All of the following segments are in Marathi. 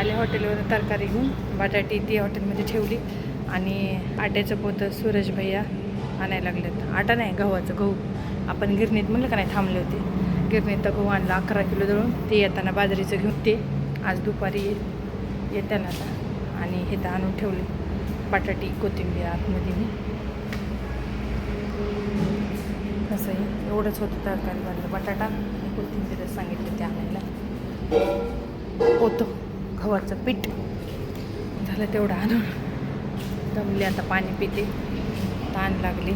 आले हॉटेलवरून तरकारी घेऊन बटाटी ती हॉटेलमध्ये ठेवली आणि आट्याचं पोतं सूरज भैया आणायला लागलेत आटा नाही गव्हाचं गहू. आपण गिरणीत म्हणलं का नाही थांबले होते. गिरणीत तर गहू आणला अकरा किलो दळून. ते येताना बाजरीचं घेऊन ते आज दुपारी येताना आता. आणि हे तर आणून ठेवले. बटाटी कोथिंबीर आतमध्ये मी. असंही एवढंच होतं तरकारी वाटलं बटाटा आणि कोथिंबीरच सांगितलं ते आणायला. होतं गव्हाचं पीठ. झालं तेवढं आणून. दमले आता पाणी पिते. ताण लागली.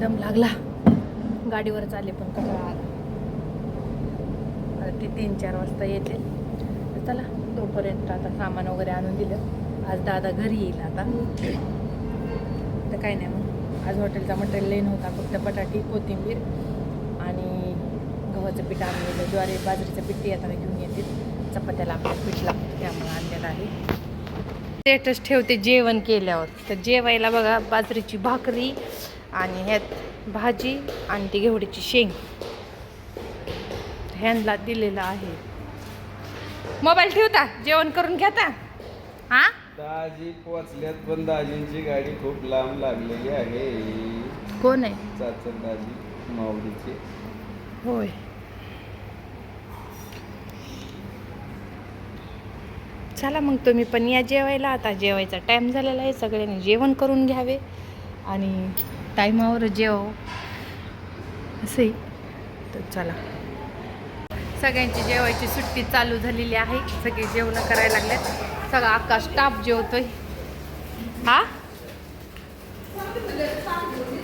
दम लागला. गाडीवर चालले पण कसा आला ते तीन चार वाजता येते. चला तोपर्यंत आता सामान वगैरे आणून दिलं. आज दादा घरी येईल आता. तर काय नाही मग. आज हॉटेलचा मटेरियल लेन होता फक्त बटाटी कोथिंबीर आणि गव्हाचं पीठ आणून ज्वारी बाजरीचं पीठ ते येताना घेऊन येतील चपात्याला आपल्या पीठ लागतं आम्हाला आणलेलं आहे. स्टेटस ठेवते जेवण केल्यावर. तर जेवायला बघा बाजरीची भाकरी आणि ह्यात भाजी आणि ती घेवडीची शेंग. ह्यांना दिलेला आहे. मोबाईल ठेवता जेवण करून घेता? हा? दाजी पोचल्यात पण दाजींची गाडी खूप लांब लागलेली आहे. कोण आहे? चाचन दाजी माऊलीचे. होय. चला मग तुम्ही पण या जेवायला. आता जेवायचा टाईम झालेला आहे. सगळ्यांनी जेवण करून घ्यावे. आणि टाईमावर जेव. असंही तर चला. सगळ्यांची जेवायची सुट्टी चालू झालेली आहे. सगळी जेवणं करायला लागल्यात सगळा अख्खा स्टाफ जेवतोय. हा?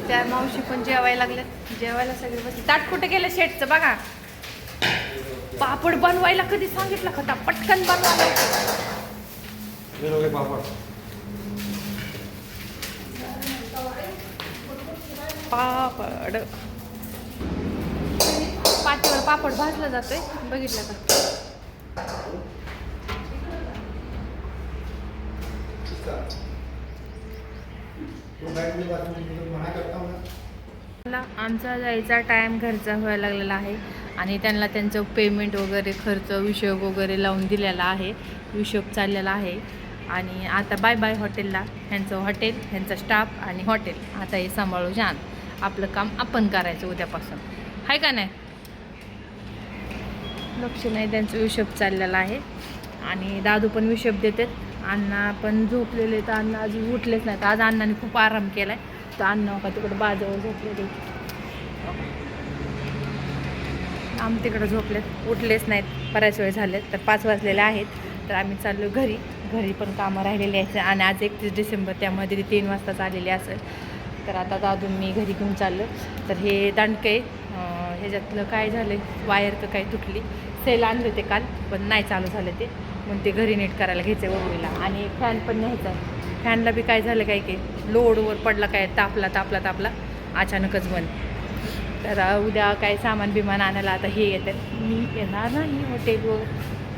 त्या मावशी पण जेवायला लागल्यात. जेवायला सगळे बसले. ताट कुठे गेलं शेटचं बघा. पापड बनवायला कधी सांगितलं खता पटकन बनवायला. पापड. पापड भाजला जातोय. बघितलं का? आमचा जायचा टाईम घरचा व्हायला लागलेला आहे आणि त्यांना त्यांचं पेमेंट वगैरे खर्च हिशोब वगैरे लावून दिलेला आहे. हिशोब चाललेला आहे. आणि आता बाय बाय हॉटेलला. ह्यांचं हॉटेल ह्यांचा स्टाफ आणि हॉटेल. आता हे सांभाळू जाण. आपलं काम आपण करायचं उद्यापासून. आहे का नाही? लक्ष नाही त्यांचं विषप चाललेला आहे. आणि दादू पण विषप देतात अण्णा पण झोपलेले तर अण्णा अजून उठलेच नाहीत. आज अण्णाने खूप आराम केला आहे तर अण्णा का तिकडं बाजूवर झोपलेले आम तिकडं झोपलेत. उठलेच नाहीत. बऱ्याच वेळ झालेत. तर पाच वाजलेले आहेत. तर आम्ही चाललो घरी. घरी पण कामं राहिलेली आहेत. आणि आज एकतीस डिसेंबर त्यामुळे तिथे तीन वाजताच आलेली असेल. तर आता दादू मी घरी घेऊन चाललो तर हे दांडके ह्याच्यातलं काय झालं वायर तर काय तुटली. सेल आणले होते काल पण नाही चालू झालं ते. मग ते घरी नीट करायला घ्यायचं वरवीला आणि फॅन पण न्यायचा फॅनला बी काय झालं काय की लोडवर पडला काय तापला तापला तापला अचानकच बंद. तर उद्या काय सामान बिमान आणायला आता हे येतात मी येणार नाही हॉटेलवर.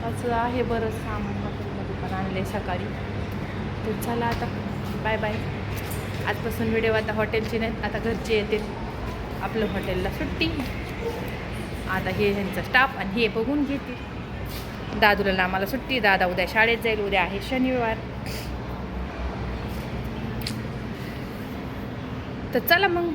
असं आहे बरं सामान हॉटेलमध्ये पण आणले सकाळी. तर चला आता बाय बाय आजपासून व्हिडिओ आता हॉटेलची नाहीत आता घरचे येतील. आपलं हॉटेलला सुट्टी. आता हे ह्यांचा स्टाफ आणि हे बघून घेतील. दादूला आम्हाला सुट्टी दादा उद्या शाळेत जाईल उद्या आहे शनिवार. तर चला मग.